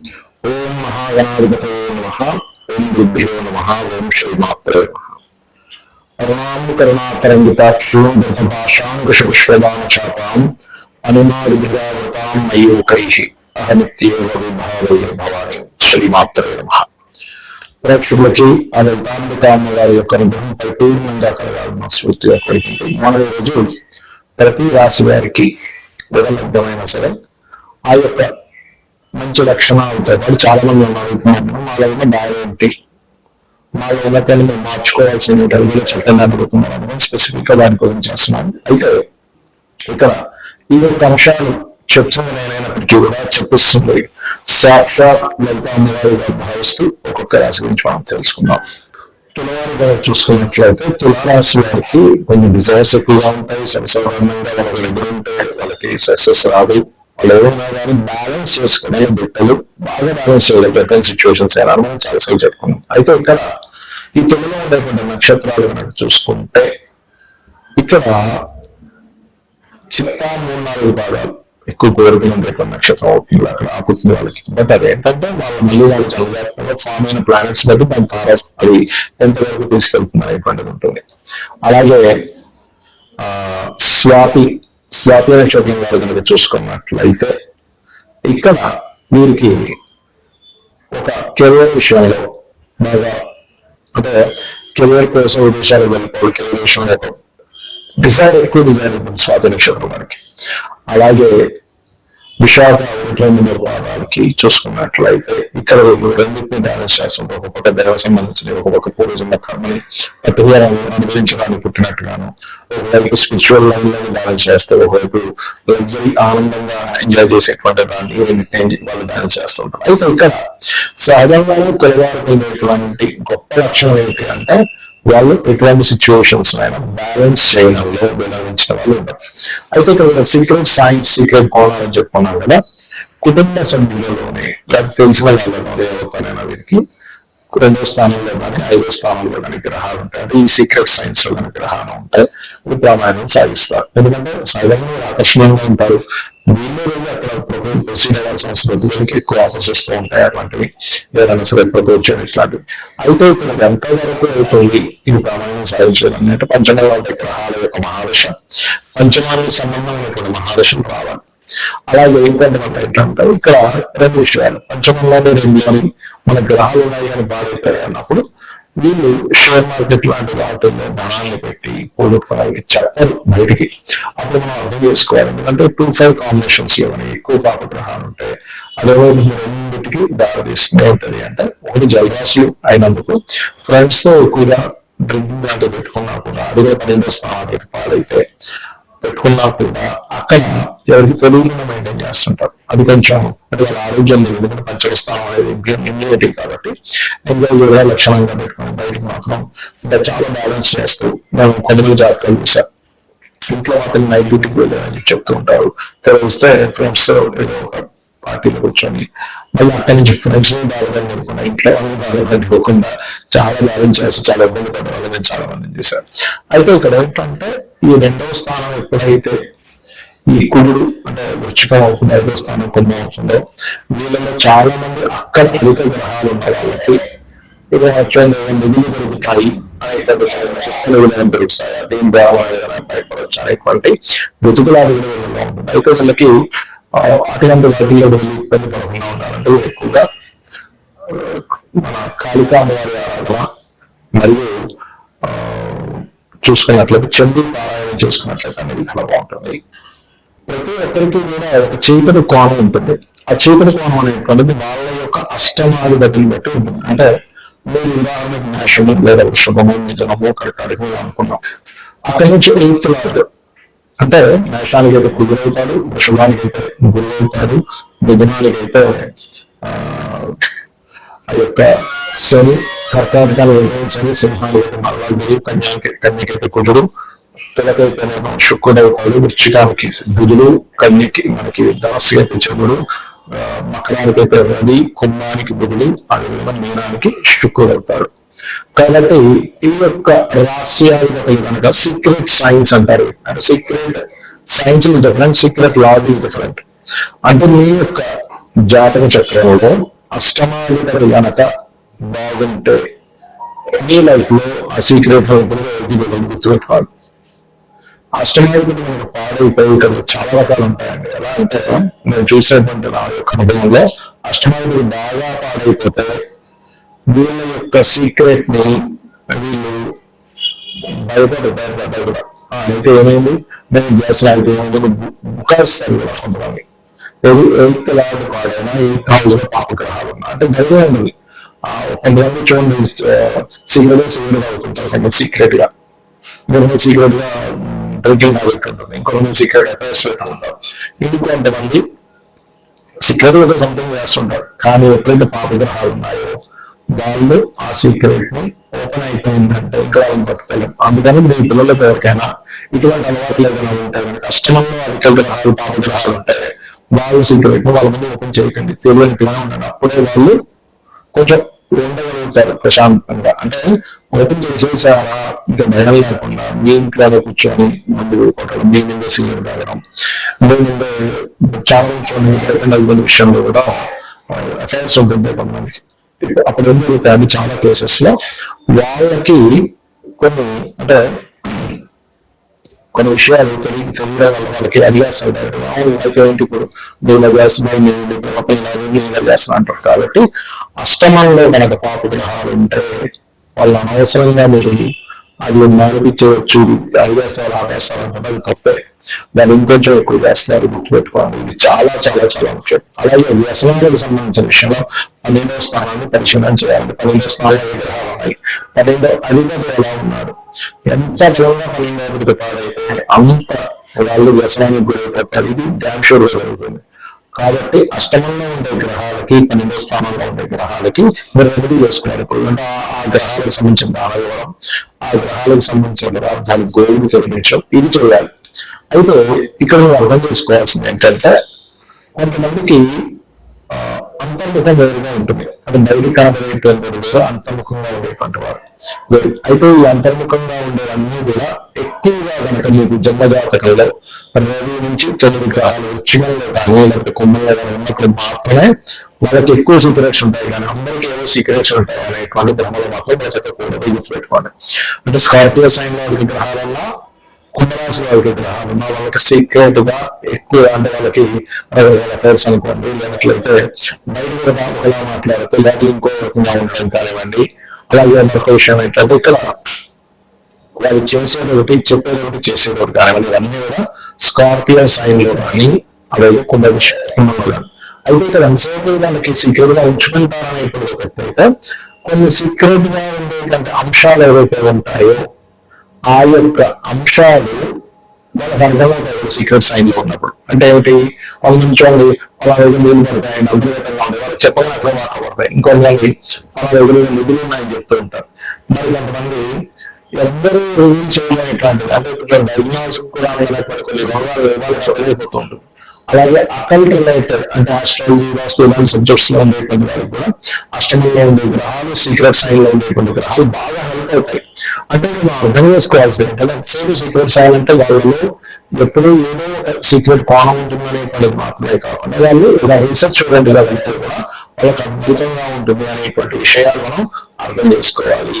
ఓం మహాగణాధిపతే నమ. ఓం బుద్ధియో నమ. ఓం శ్రీమాత్రే నమ. అరుణాం కరుణాతరంగితాక్షుం చాపాం అనుమాదిభిరావృతాం మయూకై. అహమిత్యేవ విభావయ భవాని. శ్రీమాత్రే నమ. ప్రేక్షకులకి ఆ లలితాంబికామ్మ గారి యొక్క అనుగ్రహం పరిపూర్ణంగా కలగాలన్న స్ఫూర్తిగా కోరుకుంటుంది మన ఈరోజు ప్రతి రాశి వారికి విడలబ్ధమైన సరే ఆ యొక్క మంచి లక్షణాలు అవుతాయి. వాళ్ళు చాలా మంది ఉన్నారు మాలో ఉన్న బాగా ఏంటి? మాలో ఉన్న కానీ మేము మార్చుకోవాల్సిన తెలుగులో చట్టంగా అడుగుతున్నాను స్పెసిఫిక్గా దాని గురించి చేస్తున్నాను. అయితే ఇక్కడ ఈ యొక్క అంశాలు చెప్తుంది నేనైనప్పటికీ కూడా చెప్పిస్తుంది. సాక్షాత్ లలితాంబగారు భావిస్తూ ఒక్కొక్క రాశి గురించి మనం తెలుసుకుందాం. తులవారి గారు చూసుకున్నట్లయితే తులారాశి వారికి కొన్ని డిజైర్స్ ఎక్కువగా ఉంటాయి. సర్వసాధారణంగా వాళ్ళకి నిద్ర ఉంటే వాళ్ళకి సక్సెస్ రాదు. వాళ్ళు కానీ బ్యాలెన్స్ చేసుకునే బిడ్డలు బాగా బ్యాలెన్స్ చేయలేకపోతే సిచ్యువేషన్స్ అయినా మనం చాలాసార్లు చెప్పుకున్నాం. అయితే ఇక్కడ ఈ తొమ్మిదిలో ఉండేటువంటి నక్షత్రాలు కనుక చూసుకుంటే ఇక్కడ చిత్తా మూడు నాలుగు భాగాలు ఎక్కువ కోరికలు ఉండేటువంటి నక్షత్రం అవుతుంది అక్కడ ఆ పుట్టిన వాళ్ళకి. బట్ అది ఏంటంటే వాళ్ళ మళ్ళీ వాళ్ళు జలజాతకంలో ఫామ్ అయిన ప్లానెట్స్ బట్టి దాని తారస్ అది ఎంతవరకు తీసుకెళ్తున్నారు అనేటువంటిది ఉంటుంది. అలాగే ఆ స్వాతి స్వాతి నక్షత్రం వారు కనుక చూసుకున్నట్లయితే ఇక్కడ వీరికి ఒక కెరియర్ విషయంలో బాగా అంటే కెరియర్ కోసం విదేశాలు వెళ్ళిపోవడం కెరియర్ విషయంలో డిజైర్ ఎక్కువ డిజైర్ ఉంటుంది స్వాతి నక్షత్రం వారికి అలాగే విశాఖ ఒకటి రెండు చూసుకున్నట్లయితే ఇక్కడ వీళ్ళు రెండింటిని బ్యాలెన్స్ చేస్తుంటారు ఒక పక్క దేవ సంబంధించిన ఒక పక్క పూర్వజన్మ కర్మని అనుభవించడానికి పుట్టినట్టుగాను ఒకవైపు స్పిరిచువల్ లైన్లో ధ్యానం చేస్తే ఒకవైపు లగ్జరీ ఆనందంగా ఎంజాయ్ చేసేటువంటి దాన్ని రెండింటిని వాళ్ళు ధ్యానం చేస్తుంటారు అయితే ఇక్కడ సహజంగానే తెలుగు గొప్ప లక్షణం ఏంటి అంటే వాళ్ళు ఎటువంటి సిచ్యువేషన్స్ అయినా బ్యాలెన్స్ చేయడంలో వినవించిన వాళ్ళు ఉంటారు అయితే ఇక్కడ సీక్రెట్ సైన్స్ సీక్రెట్ కోణం అని చెప్పుకున్నాం కదా. కుటుంబ సభ్యులలోనే లేకపోతే తెలిసిన వాళ్ళలోనే ఎవరితోనైనా వీరికి రెండో స్థానంలో కానీ ఐదో స్థానంలో కానీ గ్రహాలు ఉంటాయి. అంటే ఈ సీక్రెట్ సైన్స్లో కానీ గ్రహాలు ఉంటాయి. ఇది సాగిస్తారు ఎందుకంటే సహజంగా ఆకర్షణంగా ఆకర్షణీయంగా ఉంటారు. వీళ్ళు అక్కడ ప్రొఫెసర్ ప్రొసీడర్ సంస్కృతికి ఎక్కువ ఆఫర్స్ వస్తూ ఉంటాయి అట్లాంటివి ఏదైనా సరే ప్రపోజల్ ఇట్లాంటివి. అయితే ఇక్కడ ఎంతవరకు అవుతుంది? ఇది ప్రమాణం సాధించడం అంటే పంచమంలో గ్రహాల యొక్క మహాదశ. పంచమానికి సంబంధం మహాదశం రావాలి. అలాగే ఇంకొంతమంది ఏంటంటే ఇక్కడ రెండు విషయాలు. పంచమంలోనే రెండు మన గ్రహాలు ఉన్నాయి అని బాధైపోయాయి అన్నప్పుడు వీళ్ళు షేర్ మార్కెట్ లాంటి వాటిల్లో ధనాన్ని పెట్టి పొడుగుతానికి చెప్పరు బయటికి అప్పుడు మనం అర్థం చేసుకోవాలి. ఎందుకంటే టూ ఫైవ్ కాంబినేషన్స్లో ఎక్కువ పాప గ్రహాలు ఉంటాయి అదే రెండింటికి దారి తీస్తూనే ఉంటది అంటే ఒకటి జలరాశులు అయినందుకు ఫ్రెండ్స్తో ఎక్కువగా డ్రింకింగ్ లాంటివి పెట్టుకున్నా కూడా అది కూడా పన్నెండు స్థానానికి పాలైతే పెట్టుకున్నా కూడా అక్కడ ఎవరికి తెలియకుండా మెయింటైన్ చేస్తుంటారు. అది కొంచెం అంటే వాళ్ళ ఆరోగ్యం లేదు ఎందుకంటే పంచవస్థానం అనేది ఇమ్యూనిటీ కాబట్టి ఎంజాయ్ కూడా లక్షణంగా పెట్టుకుని బయటకు మాత్రం అంటే చాలా బ్యాలెన్స్ చేస్తూ మేము కొంతమంది జాతకాలు చూసాం ఇంట్లో మాత్రం నైట్ డ్యూటీకి వెళ్ళారని చెప్తూ ఉంటారు. తెలిస్తే ఫ్రెండ్స్ ఏదో ఒక పార్టీలో కూర్చొని మళ్ళీ అక్కడి నుంచి ఫ్రెండ్స్ బాగా అనుకున్నా ఇంట్లో వాళ్ళు బాగా అనుకోకుండా చాలా బ్యాలెన్స్ చేసి చాలా ఇబ్బంది పడ్డ వాళ్ళని చాలా మంది చూశారు అయితే ఇక్కడ ఏంటంటే ఈ రెండవ స్థానం ఎప్పుడైతే ఈ కుజుడు అంటే వృచ్చికం అవుతుంది ఐదో స్థానం కుంభం అవుతుందో వీళ్ళలో చాలా మంది అక్కడ అధిక గ్రహాలు ఉంటాయి వాళ్ళకి ఇక యాక్చువల్గా నిధులు పెరుగుతాయి అనేటువంటి శక్తులు వినయం పెరుగుతాయి అదేం దేవాలయాలు భయపడవచ్చు అనేటువంటి వెతుకులాడు కూడా ఉంటుంది అయితే వీళ్ళకి అటువంటి వాటిలో వెళ్ళి ఇబ్బంది పడకుండా ఉండాలంటే ఎక్కువగా మన కాళికా మరియు ఆ, చూసుకున్నట్లయితే చండీ పారాయణం చూసుకున్నట్లయితే అనేది చాలా బాగుంటుంది. ప్రతి ఒక్కరికి కూడా ఒక చీకటి కోణం ఉంటుంది. ఆ చీకటి కోణం అనేటువంటిది వాళ్ళ యొక్క అష్టమాధిపతిని బట్టి ఉంటుంది. అంటే మీరు ఉదాహరణకు మేషము లేదా వృషభము మిథునము కర్కాటకము అనుకున్నాం అక్కడి నుంచి ఎయిత్ లార్డ్ అంటే మేషానికి అయితే కుదురవుతాడు వృషభానికి అయితే గురువు అవుతాడు మిథునానికి అయితే ఆ యొక్క శని కర్కాటకాలు శని సింహాలు మల్లాడు కన్యాకి కన్యకైతే కుజుడు తులకైతేనేమో శుక్రుడు వృచ్చికానికి బుధుడు కన్యకి మనకి ధనస్సు అయితే చంద్రుడు మకరానికైతే మకరానికి రవి కుంభానికి బుధుడు అదేవిధంగా మీనానికి శుక్రుడు అవుతాడు. కాబట్టి ఈ యొక్క రహస్యాధిపతి కనుక సీక్రెట్ సైన్స్ అంటారు. అంటే secret signs is different secret lord is different అంటే మీ యొక్క జాతక చక్రంలో అష్టమాధిపతి గనక బాగుంటే మీ లైఫ్లో ఆ సీక్రెట్ గుర్తుపెట్టుకోవాలి. అష్టమాధిపతి మనకు పాడైపోయి ఇక్కడ చాలా రకాలు ఉంటాయండి. ఎలా అంటే నేను చూసినటువంటి నా యొక్క అనుభవంలో అష్టమాధిపతి బాగా పాడైపోతే వీళ్ళ యొక్క సీక్రెట్ని వీళ్ళు భయపడతారు కూడా అయితే ఏమైంది? నేను గ్యాస్ లాంటి బుకాయిస్తాను కూడా కొంతమంది ఏది ఎయిత్ లాంటి వాడైనా ఎయిత్ హౌస్లో పాపగ్రహాలు ఉన్నా అంటే ధైర్యం ఉన్నది ఆ, కొంతమంది చూడండి సీక్రెట్గా సీక్రెట్ అవుతుంటారు కొంత సీక్రెట్గా. ఇంకొంతమంది సీక్రెట్గా డ్రింకింగ్ హ్యాబిట్ ఉంటుంది. ఇంకొంతమంది సీక్రెట్ అఫైర్స్ పెట్టుకుంటారు ఇంకొంతమంది సీక్రెట్గా సంథింగ్ చేస్తుంటారు. కానీ ఎప్పుడైతే పాపగ్రహాలు ఉన్నాయో వాళ్ళు ఆ సీక్రెట్ని ఓపెన్ అయిపోయిందంటే ఇక్కడ వాళ్ళని పట్టుకోలేం అందుకని మీ పిల్లలకు ఎవరికైనా ఇటువంటి అలవాట్లు ఏదైనా ఉంటాయి కనుక కష్టంలో అధిక గ్రహాలు పాపగ్రహాలు ఉంటాయి వాళ్ళ సీక్రెట్ వాళ్ళ ముందు ఓపెన్ చేయకండి. తెలియనిట్లా ఉండండి అప్పుడే వాళ్ళు కొంచెం ఉండగలుగుతారు ప్రశాంతంగా. అంటే ఓపెన్ చేసేసారా? ఇంకా భయం లేకుండా మీ ఇంట్లో కూర్చొని మందు కొట్టడం మీ ముందే సీనియర్ తాగడం మీ ముందే చాలా కూర్చొని గర్ల్ఫ్రెండ్ హస్బెండ్ విషయంలో కూడా అఫైర్స్ ఉంటుంది కొంతమందికి అప్పుడు ఏం జరుగుతాయి? అది చాలా కేసెస్లో వాళ్ళకి కొన్ని అంటే కొన్ని విషయాలు తెలియ తెలియడం వల్ల వాళ్ళకి అడిగేస్తాయి అయితే ఏంటి ఇప్పుడు? నేను చేస్తున్నాయి నేను నేను చేస్తున్నా అంటారు. కాబట్టి అష్టమంలో మనకు పాప గ్రహాలు ఉంటే వాళ్ళు అనవసరంగా మీరు అది మానిపించవచ్చు. అడిగేస్తారు ఆపేస్తారు అంటే తప్పే. దాన్ని ఇంకొంచెం ఎక్కువ చేస్తారు గుర్తుపెట్టుకోవాలి. ఇది చాలా చాలా చాలా ముఖ్యం. అలాగే వ్యసనాలకు సంబంధించిన విషయంలో పన్నెండో స్థానాన్ని పరిశీలన చేయాలి. పన్నెండో స్థానాలు రావాలి గ్రహాలు ఉన్నాయి పన్నెండో అధిపతి ఎలా ఉన్నారు ఎంత త్వరగా పన్నెండో అధిపతి పాడైతే అంత వాళ్ళు వ్యసనానికి గురైపోతారు ఇది డ్యామ్ షూర్ జరుగుతుంది. కాబట్టి అష్టమంలో ఉండే గ్రహాలకి పన్నెండో స్థానంలో ఉండే గ్రహాలకి మీరు రెమెడీ చేసుకున్నారు. అంటే ఆ- గ్రహాలకు సంబంధించిన దాన ఆ గ్రహాలకు సంబంధించిన పదార్థాలు గోవులు తొలగించడం ఇది చేయాలి. అయితే ఇక్కడ నువ్వు అర్థం చేసుకోవాల్సింది ఏంటంటే కొంతమందికి ఆ, అంతర్ముఖం వేరుగా ఉంటుంది. అంటే బయటికి కనబడేటువంటి కూడా అంతర్ముఖంగా ఉండేటువంటి వారు. అయితే ఈ అంతర్ముఖంగా ఉండేవన్నీ కూడా ఎక్కువగా కనుక మీకు జన్మజాతకంలో రవి నుంచి తొమ్మిది గ్రహాలు వృచ్చికంలో కానీ లేకపోతే కుంభంలో కానీ ఉన్నప్పుడు మాత్రమే వాళ్ళకి ఎక్కువ సీక్రెట్స్ ఉంటాయి. కానీ అందరికీ ఏదో సీక్రెట్స్ ఉంటాయి. అనేటువంటి భ్రమలో మాత్రం బ్రతకకూడదు గుర్తుపెట్టుకోండి. అంటే స్కార్పియో సైన్లో గ్రహాలన్నా కుంభరాశి వాళ్ళకి గ్రహాలు ఉన్న వాళ్ళకి సీక్రెట్గా ఎక్కువ అంటే వాళ్ళకి వాళ్ళ అఫైర్స్ అనుకోండి లేనట్లయితే బయట కూడా ఒకలా మాట్లాడితే లేకపోతే ఇంకో రకంగా ఉండడం కానివ్వండి. అలాగే మరొక విషయం ఏంటంటే ఇక్కడ వాళ్ళు చేసేది ఒకటి చెప్పేది ఒకటి చేసేది ఒకటి కానివ్వండి. ఇవన్నీ కూడా స్కార్పియో సైన్లో కానీ అలాగే కుంభ కుంభంలో కానీ అయితే ఇక్కడ ఎంతసేపు వాళ్ళకి సీక్రెట్గా ఉంచుకుంటారని ఇప్పుడు అయితే కొన్ని సీక్రెట్గా ఉండేటువంటి అంశాలు ఏవైతే ఉంటాయో ఆ యొక్క అంశాలు వాళ్ళకి అర్థమవుతాయి సీక్రెట్ సైన్స్ ఉన్నప్పుడు అంటే ఏమిటి? వాళ్ళు చూడండి వాళ్ళ దగ్గర నీళ్ళు పడతాయి అంతర్గతంగా ఉంటాయి వాళ్ళకి చెప్పగానే అర్థం పడతాయి ఇంకొంతమంది వాళ్ళకి వాళ్ళ దగ్గర నిధులు ఉన్నాయని చెప్తూ ఉంటారు. మరి కొంతమంది ఎవ్వరూ రివీల్ చేయలేనటువంటిది. అంటే కొంచెం డయాగ్నోస్ కూడా లేకపోతే కొన్ని రోగాలు వాళ్ళకి చెప్పలేకపోతూ ఉంటుంది అలాగే అకల్ట్ రిలేటెడ్ అంటే ఆస్ట్రాలజీ వాస్తు ఇలాంటి సబ్జెక్ట్స్లో ఉండేటువంటి వారికి కూడా అష్టమంలో ఉండే గ్రహాలు సీక్రెట్ సైన్లో ఉండేటువంటి గ్రహాలు బాగా హెల్ప్ అవుతాయి. అంటే మనం అర్థం చేసుకోవాల్సింది ఏంటంటే సేమ్ సీక్రెట్ సైన్ అంటే వాళ్ళు ఎప్పుడూ ఏదో ఒక సీక్రెట్ కోణం ఉంటుందనేటువంటిది మాత్రమే కాకుండా వాళ్ళు ఇలా రీసెర్చ్ చూడండి గా వెళ్తే కూడా వాళ్ళకి అద్భుతంగా ఉంటుంది అనేటువంటి విషయాలు మనం అర్థం చేసుకోవాలి.